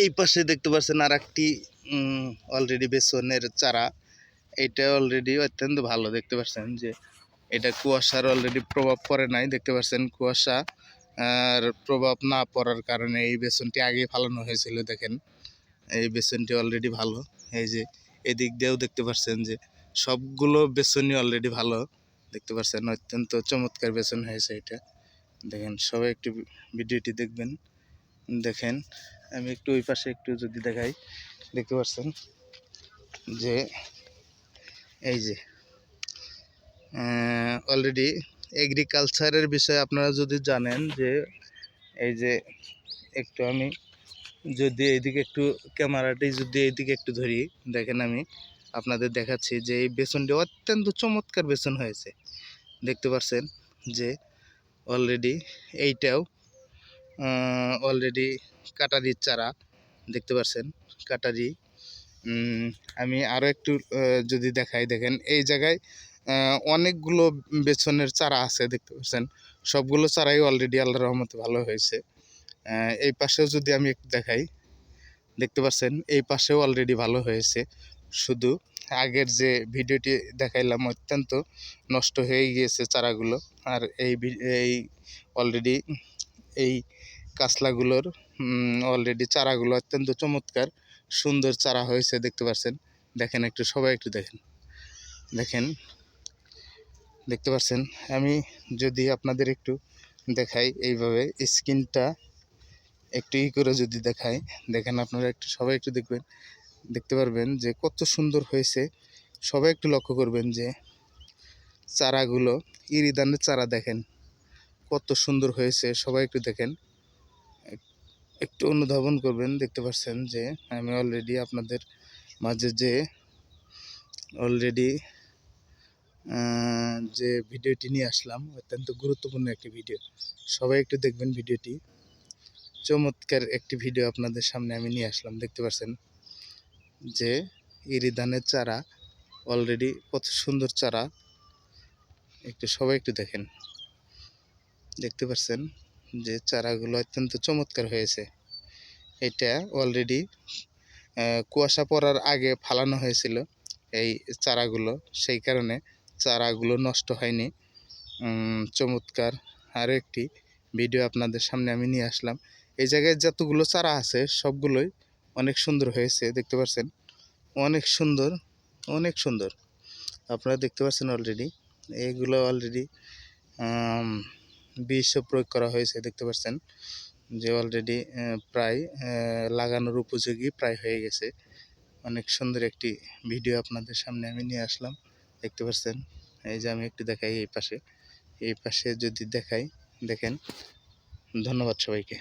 এই পাশে দেখতে পাচ্ছেন আর একটি অলরেডি বেসনের চারা। এটা অলরেডি অত্যন্ত ভালো, দেখতে পাচ্ছেন যে এটা কুয়াশার অলরেডি প্রভাব পড়ে নাই, দেখতে পাচ্ছেন কুয়াশা। আর প্রভাব না পড়ার কারণে এই বেসনটি আগে ফালানো হয়েছিল, দেখেন। এই বেসনটি অলরেডি ভালো। এই যে এদিক দিয়েও দেখতে পাচ্ছেন যে সবগুলো বেসনই অলরেডি ভালো। দেখতে পাচ্ছেন অত্যন্ত চমৎকার বেসন হয়েছে এটা। দেখেন, সবাই একটু ভিডিওটি দেখবেন। দেখেন আমি একটু ওই পাশে একটু যদি দেখাই, দেখতে পাচ্ছেন যে এই যে অলরেডি এগ্রিকালচারের বিষয়ে আপনারা যদি জানেন যে এই যে একটু আমি যদি এইদিকে একটু ক্যামেরাটি যদি এইদিকে একটু ধরি, দেখেন আমি আপনাদের দেখাচ্ছি যে এই বেসনটি অত্যন্ত চমৎকার বেসন হয়েছে। দেখতে পাচ্ছেন যে অলরেডি এইটাও অলরেডি কাটারির চারা, দেখতে পাচ্ছেন কাটারি। আমি আরও একটু যদি দেখাই, দেখেন, এই জায়গায় অনেকগুলো বেছনের চারা আছে, দেখতে পাচ্ছেন সবগুলো চারাই অলরেডি আল্লাহ রহমতে ভালো হয়েছে। এই পাশেও যদি আমি একটু দেখাই, দেখতে পাচ্ছেন এই পাশেও অলরেডি ভালো হয়েছে। শুধু আগের যে ভিডিওটি দেখাইলাম, অত্যন্ত নষ্ট হয়ে গিয়েছে চারাগুলো। আর এই এই অলরেডি এই কাঁচলাগুলোর অলরেডি চারাগুলো অত্যন্ত চমৎকার, সুন্দর চারা হয়েছে, দেখতে পাচ্ছেন দেখেন একটু, সবাই একটু দেখেন। দেখেন, দেখতে পাচ্ছেন আমি যদি আপনাদের একটু দেখাই এইভাবে, স্কিনটা একটু ই করে যদি দেখাই, দেখেন আপনারা একটু, সবাই একটু দেখবেন। দেখতে পারবেন যে কত সুন্দর হয়েছে। সবাই একটু লক্ষ্য করবেন যে চারাগুলো, ইরিদানের চারা দেখেন। কত সুন্দর হয়েছে, সবাই একটু দেখেন। একটু অনুধাবন করবেন, দেখতে পাচ্ছেন যে আমি অলরেডি আপনাদের মাঝে যে অলরেডি যে ভিডিওটি নিয়ে আসলাম, অত্যন্ত গুরুত্বপূর্ণ একটি ভিডিও। সবাই একটু দেখবেন ভিডিওটি। চমৎকার একটি ভিডিও আপনাদের সামনে আমি নিয়ে আসলাম, দেখতে পাচ্ছেন যে ইরিধানের চারা অলরেডি কত সুন্দর চারা। একটু সবাই একটু দেখেন। দেখতে পাচ্ছেন যে চারাগুলো অত্যন্ত চমৎকার হয়েছে। এটা অলরেডি কুয়াশা পড়ার আগে ফালানো হয়েছিল এই চারাগুলো। সেই কারণে চারাগুলো নষ্ট হয়নি। চমৎকার। আরও একটি ভিডিও আপনাদের সামনে আমি নিয়ে আসলাম। এই জায়গায় যতগুলো চারা আছে, সবগুলোই অনেক সুন্দর হয়েছে, দেখতে পাচ্ছেন? অনেক সুন্দর অনেক সুন্দর। আপনারা দেখতে পাচ্ছেন অলরেডি এইগুলো অলরেডি বিষও প্রয়োগ করা হয়েছে, দেখতে পাচ্ছেন? যে অলরেডি প্রায় লাগানোর উপযোগী প্রায় হয়ে গেছে। অনেক সুন্দর একটি ভিডিও আপনাদের সামনে আমি নিয়ে আসলাম, দেখতে পাচ্ছেন? এই যে আমি একটু দেখাই এই পাশে। এই পাশে যদি দেখাই, দেখেন। ধন্যবাদ সবাইকে।